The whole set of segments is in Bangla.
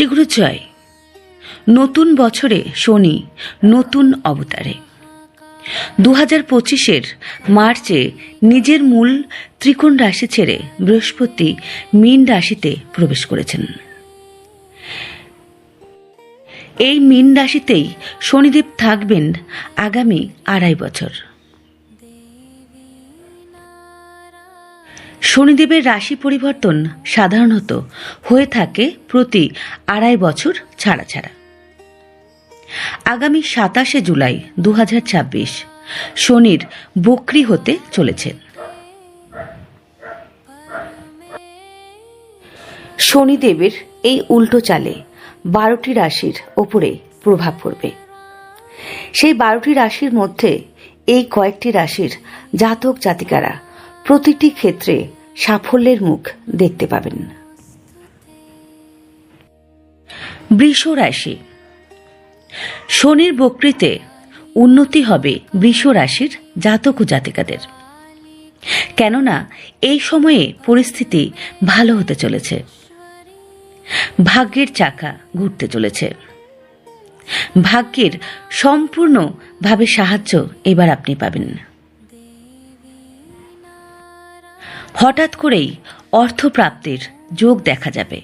শ্রীগুরু জয় নতুন বছরে শনি নতুন অবতারে। দু হাজার পঁচিশের মার্চে নিজের মূল ত্রিকোণ রাশি ছেড়ে বৃহস্পতি মীন রাশিতে প্রবেশ করেছেন। এই মীন রাশিতেই শনিদেব থাকবেন আগামী আড়াই বছর। শনিদেবের রাশি পরিবর্তন সাধারণত হয়ে থাকে প্রতি আড়াই বছর ছাড়া ছাড়া। আগামী সাতাশে জুলাই দু হাজার ছাব্বিশ, শনির বক্রি হতে চলেছেন শনিদেবের এই উল্টো চালে বারোটি রাশির ওপরে প্রভাব পড়বে। সেই বারোটি রাশির মধ্যে এই কয়েকটি রাশির জাতক জাতিকারা প্রতিটি ক্ষেত্রে সাফল্যের মুখ দেখতে পাবেন। বৃষ রাশি। শনির বকৃতে উন্নতি হবে বৃষ রাশির জাতক ও জাতিকাদের। কেননা, এই সময়ে পরিস্থিতি ভালো হতে চলেছে। ভাগ্যের চাকা ঘুরতে চলেছে। ভাগ্যের সম্পূর্ণভাবে সাহায্য এবার আপনি পাবেন। হঠাৎ করেই অর্থপ্রাপ্তির যোগ দেখা যাবে।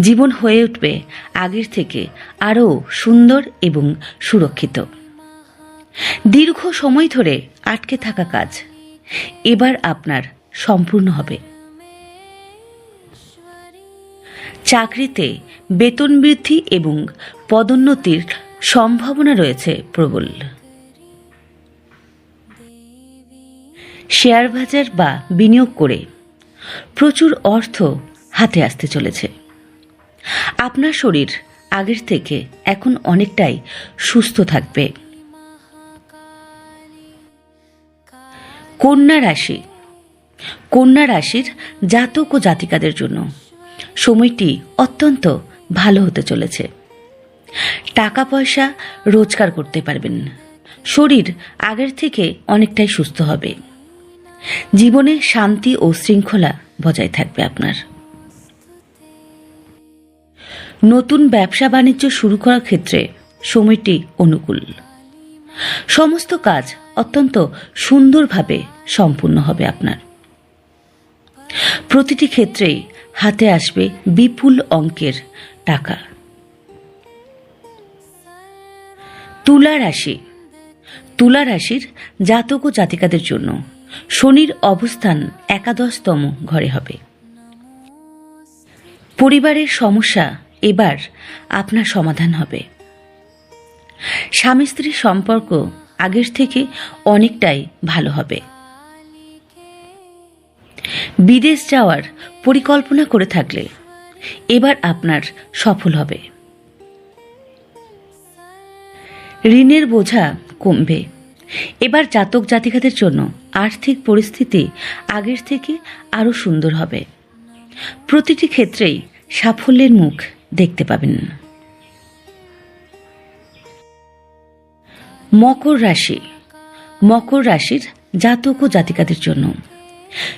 জীবন হয়ে উঠবে আগের থেকে আরও সুন্দর এবং সুরক্ষিত। দীর্ঘ সময় ধরে আটকে থাকা কাজ এবার আপনার সম্পূর্ণ হবে। চাকরিতে বেতন বৃদ্ধি এবং পদোন্নতির সম্ভাবনা রয়েছে প্রবল। শেয়ার বাজার বা বিনিয়োগ করে প্রচুর অর্থ হাতে আসতে চলেছে। আপনার শরীর আগের থেকে এখন অনেকটাই সুস্থ থাকবে। কন্যা রাশি। কন্যা রাশির জাতক ও জাতিকাদের জন্য সময়টি অত্যন্ত ভালো হতে চলেছে। টাকা পয়সা রোজগার করতে পারবেন। শরীর আগের থেকে অনেকটাই সুস্থ হবে। জীবনে শান্তি ও শৃঙ্খলা বজায় থাকবে আপনার। নতুন ব্যবসা বাণিজ্য শুরু করার ক্ষেত্রে সময়টি অনুকূল। সমস্ত কাজ অত্যন্ত সুন্দরভাবে সম্পূর্ণ হবে আপনার। প্রতিটি ক্ষেত্রেই হাতে আসবে বিপুল অঙ্কের টাকা। তুলা রাশি। তুলা রাশির জাতক ও জাতিকাদের জন্য শনির অবস্থান একাদশতম ঘরে হবে। পরিবারের সমস্যা এবার আপনার সমাধান হবে। স্বামী স্ত্রীর সম্পর্ক আগের থেকে অনেকটাই ভালো হবে। বিদেশ যাওয়ার পরিকল্পনা করে থাকলে এবার আপনার সফল হবে। ঋণের বোঝা কমবে। এবার জাতক জাতিকাদের জন্য আর্থিক পরিস্থিতি আগের থেকে আরও সুন্দর হবে। প্রতিটি ক্ষেত্রেই সাফল্যের মুখ দেখতে পাবেন। মকর রাশি। মকর রাশির জাতক ও জাতিকাদের জন্য।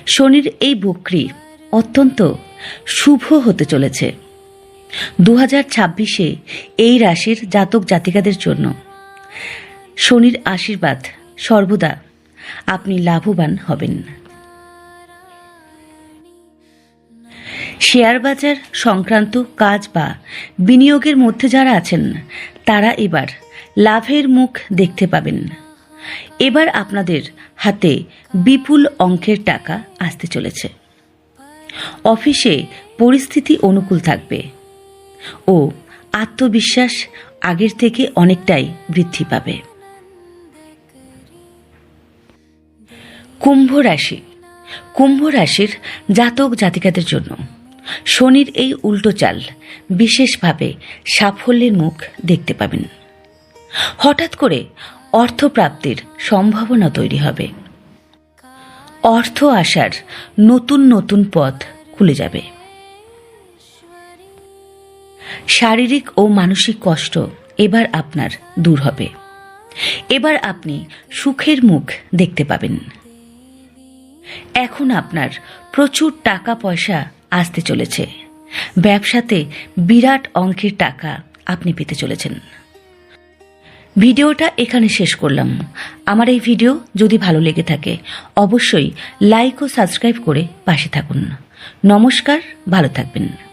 শনির এই বক্রি অত্যন্ত শুভ হতে চলেছে। দু হাজার ছাব্বিশে এই রাশির জাতক জাতিকাদের জন্য শনির আশীর্বাদ সর্বদা আপনি লাভবান হবেন। শেয়ার বাজার সংক্রান্ত কাজ বা বিনিয়োগের মধ্যে যারা আছেন, তারা এবার লাভের মুখ দেখতে পাবেন। এবার আপনাদের হাতে বিপুল অঙ্কের টাকা আসতে চলেছে। অফিসে পরিস্থিতি অনুকূল থাকবে ও আত্মবিশ্বাস আগের থেকে অনেকটাই বৃদ্ধি পাবে। কুম্ভ রাশি। কুম্ভ রাশির জাতক জাতিকাদের জন্য শনির এই উল্টো চাল বিশেষভাবে সাফল্যের মুখ দেখতে পাবেন। হঠাৎ করে অর্থপ্রাপ্তির সম্ভাবনা তৈরি হবে। অর্থ আসার নতুন নতুন পথ খুলে যাবে। শারীরিক ও মানসিক কষ্ট এবার আপনার দূর হবে। এবার আপনি সুখের মুখ দেখতে পাবেন। এখন আপনার প্রচুর টাকা পয়সা আসতে চলেছে। ব্যবসাতে বিরাট অঙ্কের টাকা আপনি পেতে চলেছেন। ভিডিওটা এখানে শেষ করলাম। আমার এই ভিডিও যদি ভালো লেগে থাকে, অবশ্যই লাইক ও সাবস্ক্রাইব করে পাশে থাকুন। নমস্কার, ভালো থাকবেন।